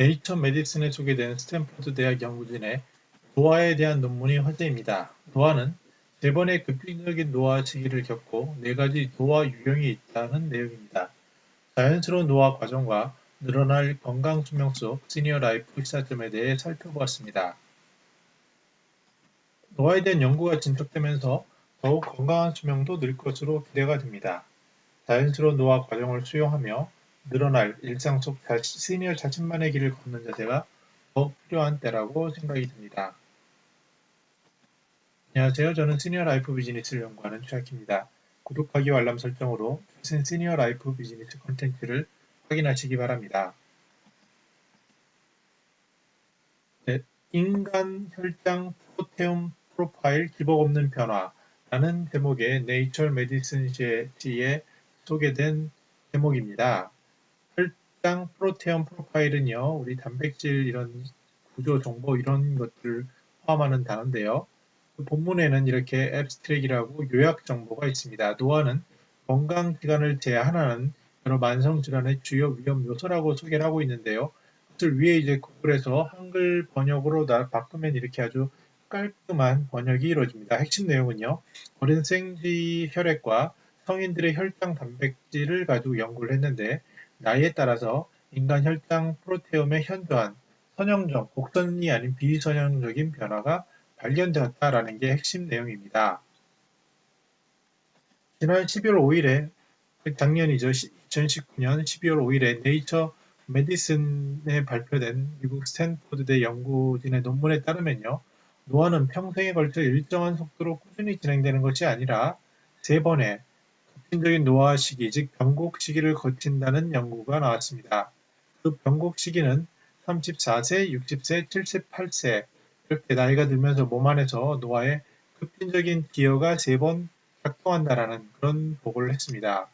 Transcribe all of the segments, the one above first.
네이처 메디슨에 소개된 스탠퍼드 대학 연구진의 노화에 대한 논문이 화제입니다. 노화는 세 번의 급진적인 노화 시기를 겪고 네 가지 노화 유형이 있다는 내용입니다. 자연스러운 노화 과정과 늘어날 건강 수명 속 시니어 라이프 시사점에 대해 살펴보았습니다. 노화에 대한 연구가 진척되면서 더욱 건강한 수명도 늘 것으로 기대가 됩니다. 자연스러운 노화 과정을 수용하며 늘어날 일상 속 시니어 자신만의 길을 걷는 자세가 더욱 필요한 때라고 생각이 듭니다. 안녕하세요. 저는 시니어 라이프 비즈니스를 연구하는 최학입니다. 구독하기와 알람 설정으로 최신 시니어 라이프 비즈니스 콘텐츠를 확인하시기 바랍니다. 네, 인간 혈당 프로테움 프로파일 기복 없는 변화라는 제목의 네이처 메디슨 시에 소개된 제목입니다. 혈당 프로테움 프로파일은요, 우리 단백질 이런 구조 정보 이런 것들을 포함하는 단어인데요. 그 본문에는 이렇게 앱스트랙이라고 요약 정보가 있습니다. 노화는 건강 기간을 제한하는 여러 만성 질환의 주요 위험 요소라고 소개를 하고 있는데요. 그것을 위에 이제 구글에서 한글 번역으로 바꾸면 이렇게 아주 깔끔한 번역이 이루어집니다. 핵심 내용은요. 어린 생쥐 혈액과 성인들의 혈당 단백질을 가지고 연구를 했는데 나이에 따라서 인간 혈당 프로테움의 현저한 선형적, 곡선이 아닌 비선형적인 변화가 발견되었다라는 게 핵심 내용입니다. 지난 12월 5일에 작년이죠. 2019년 12월 5일에 네이처 메디슨에 발표된 미국 스탠포드대 연구진의 논문에 따르면요. 노화는 평생에 걸쳐 일정한 속도로 꾸준히 진행되는 것이 아니라 세 번의 급진적인 노화 시기, 즉 변곡 시기를 거친다는 연구가 나왔습니다. 그 변곡 시기는 34세, 60세, 78세 이렇게 나이가 들면서 몸 안에서 노화의 급진적인 기여가 세 번 작동한다라는 그런 보고를 했습니다.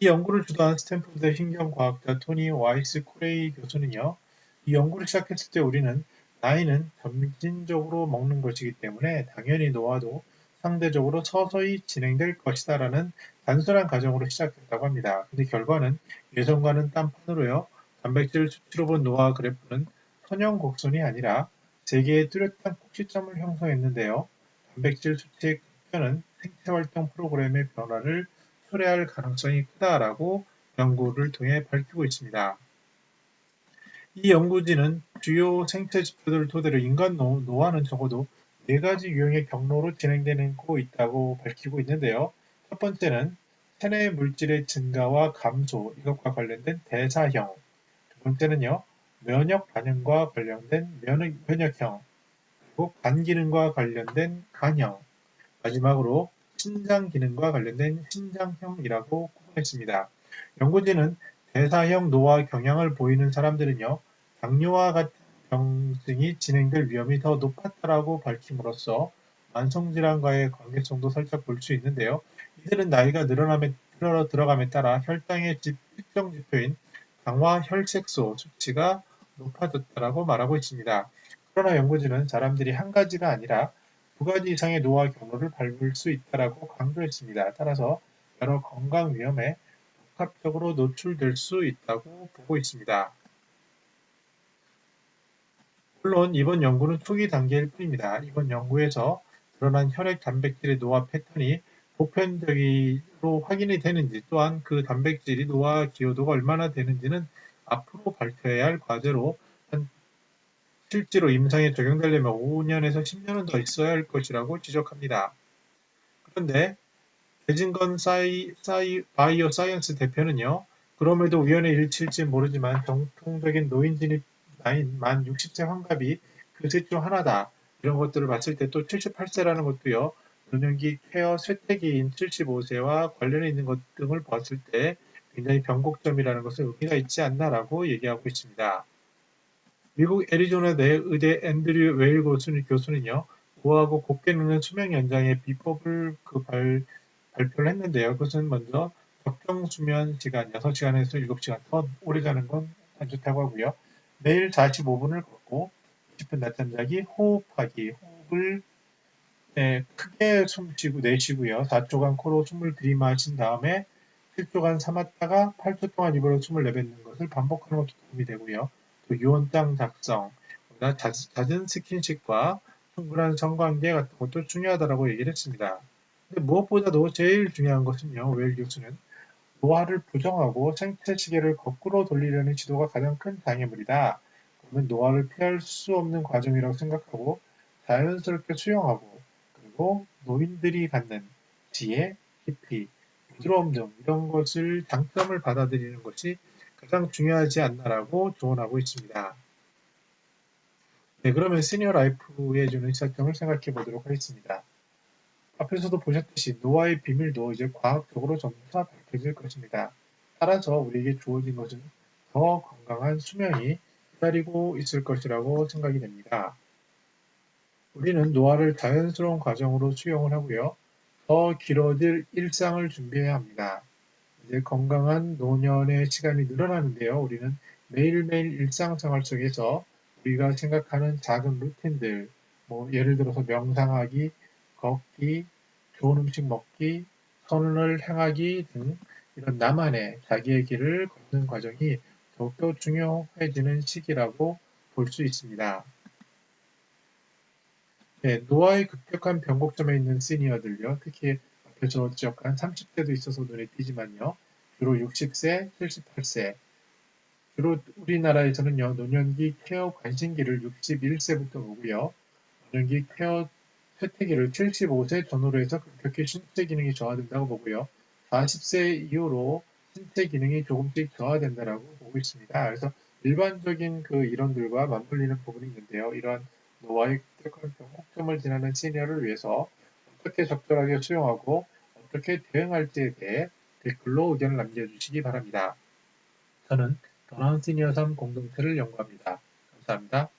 이 연구를 주도한 스탠포드 신경과학자 토니 와이스 코레이 교수는요, 이 연구를 시작했을 때 우리는 나이는 점진적으로 먹는 것이기 때문에 당연히 노화도 상대적으로 서서히 진행될 것이다 라는 단순한 가정으로 시작했다고 합니다. 근데 결과는 예전과는 딴판으로요, 단백질 수치로 본 노화 그래프는 선형 곡선이 아니라 세 개의 뚜렷한 꼭지점을 형성했는데요. 단백질 수치의 급변은 생체 활동 프로그램의 변화를 초래할 가능성이 크다라고 연구를 통해 밝히고 있습니다. 이 연구진은 주요 생체 지표들을 토대로 인간 노화는 적어도 네 가지 유형의 경로로 진행되고 있다고 밝히고 있는데요. 첫 번째는 체내 물질의 증가와 감소, 이것과 관련된 대사형. 두 번째는요, 면역 반응과 관련된 면역, 면역형, 그리고 간 기능과 관련된 간형, 마지막으로 신장 기능과 관련된 신장형이라고 구분했습니다. 연구진은 대사형 노화 경향을 보이는 사람들은요, 당뇨와 같은 병증이 진행될 위험이 더 높았다라고 밝힘으로써 만성질환과의 관계성도 살짝 볼 수 있는데요. 이들은 나이가 늘어나며 늘어 들어감에 따라 혈당의 특정 지표인 당화 혈색소 수치가 높아졌다라고 말하고 있습니다. 그러나 연구진은 사람들이 한 가지가 아니라 두 가지 이상의 노화 경로를 밟을 수 있다라고 강조했습니다. 따라서 여러 건강 위험에 복합적으로 노출될 수 있다고 보고 있습니다. 물론 이번 연구는 초기 단계일 뿐입니다. 이번 연구에서 드러난 혈액 단백질의 노화 패턴이 보편적으로 확인이 되는지 또한 그 단백질이 노화 기여도가 얼마나 되는지는 앞으로 밝혀야 할 과제로 실제로 임상에 적용되려면 5년에서 10년은 더 있어야 할 것이라고 지적합니다. 그런데 대진건 사이, 사이, 바이오 사이언스 대표는요, 그럼에도 우연의 일치일지 모르지만 정통적인 노인 진입 나인 만 60세 환갑이 그 셋 중 하나다. 이런 것들을 봤을 때 또 78세라는 것도요, 노년기 폐어 쇠퇴기인 75세와 관련해 있는 것 등을 봤을 때 굉장히 변곡점이라는 것은 의미가 있지 않나라고 얘기하고 있습니다. 미국 애리조나 대 의대 앤드류 웨일 교수는요, 고하고 곱게 눕는 수명 연장의 비법을 그 발, 발표를 했는데요. 그것은 먼저 적정 수면 시간 6시간에서 7시간 더 오래 자는 건 안 좋다고 하고요. 매일 45분을 걷고 깊은 낮잠 자기, 호흡하기, 호흡을 네, 크게 숨 쉬고 내쉬고요. 4초간 코로 숨을 들이마신 다음에 7초간 참았다가 8초 동안 입으로 숨을 내뱉는 것을 반복하는 것도 도움이 되고요. 또 유언장 작성, 잦은 스킨십과 충분한 성관계 같은 것도 중요하다고 얘기를 했습니다. 근데 무엇보다도 제일 중요한 것은요, 웰 교수는 노화를 부정하고 생체 시계를 거꾸로 돌리려는 시도가 가장 큰 장애물이다. 그러면 노화를 피할 수 없는 과정이라고 생각하고 자연스럽게 수용하고 그리고 노인들이 갖는 지혜, 깊이, 부드러움 등 이런 것을 장점을 받아들이는 것이 가장 중요하지 않나라고 조언하고 있습니다. 네, 그러면 시니어 라이프에 주는 시사점을 생각해 보도록 하겠습니다. 앞에서도 보셨듯이 노화의 비밀도 이제 과학적으로 점차 밝혀질 것입니다. 따라서 우리에게 주어진 것은 더 건강한 수명이 기다리고 있을 것이라고 생각이 됩니다. 우리는 노화를 자연스러운 과정으로 수용을 하고요. 더 길어질 일상을 준비해야 합니다. 이제 건강한 노년의 시간이 늘어나는데요. 우리는 매일매일 일상생활 속에서 우리가 생각하는 작은 루틴들, 뭐 예를 들어서 명상하기, 걷기, 좋은 음식 먹기, 선을 행하기 등 이런 나만의 자기의 길을 걷는 과정이 더욱더 중요해지는 시기라고 볼 수 있습니다. 네, 노화의 급격한 변곡점에 있는 시니어들요. 특히 앞에서 지적한 30대도 있어서 눈에 띄지만요. 주로 60세, 78세. 주로 우리나라에서는요, 노년기 케어 관심기를 61세부터 보고요. 노년기 케어 쇠퇴기를 75세 전후로 해서 급격히 신체 기능이 저하된다고 보고요. 40세 이후로 신체 기능이 조금씩 저하된다라고 보고 있습니다. 그래서 일반적인 그 이론들과 맞물리는 부분이 있는데요. 이런 노화의 변곡점을 지나는 시니어를 위해서 어떻게 적절하게 수용하고 어떻게 대응할지에 대해 댓글로 의견을 남겨주시기 바랍니다. 저는 더 나은 시니어 삶 공동체를 연구합니다. 감사합니다.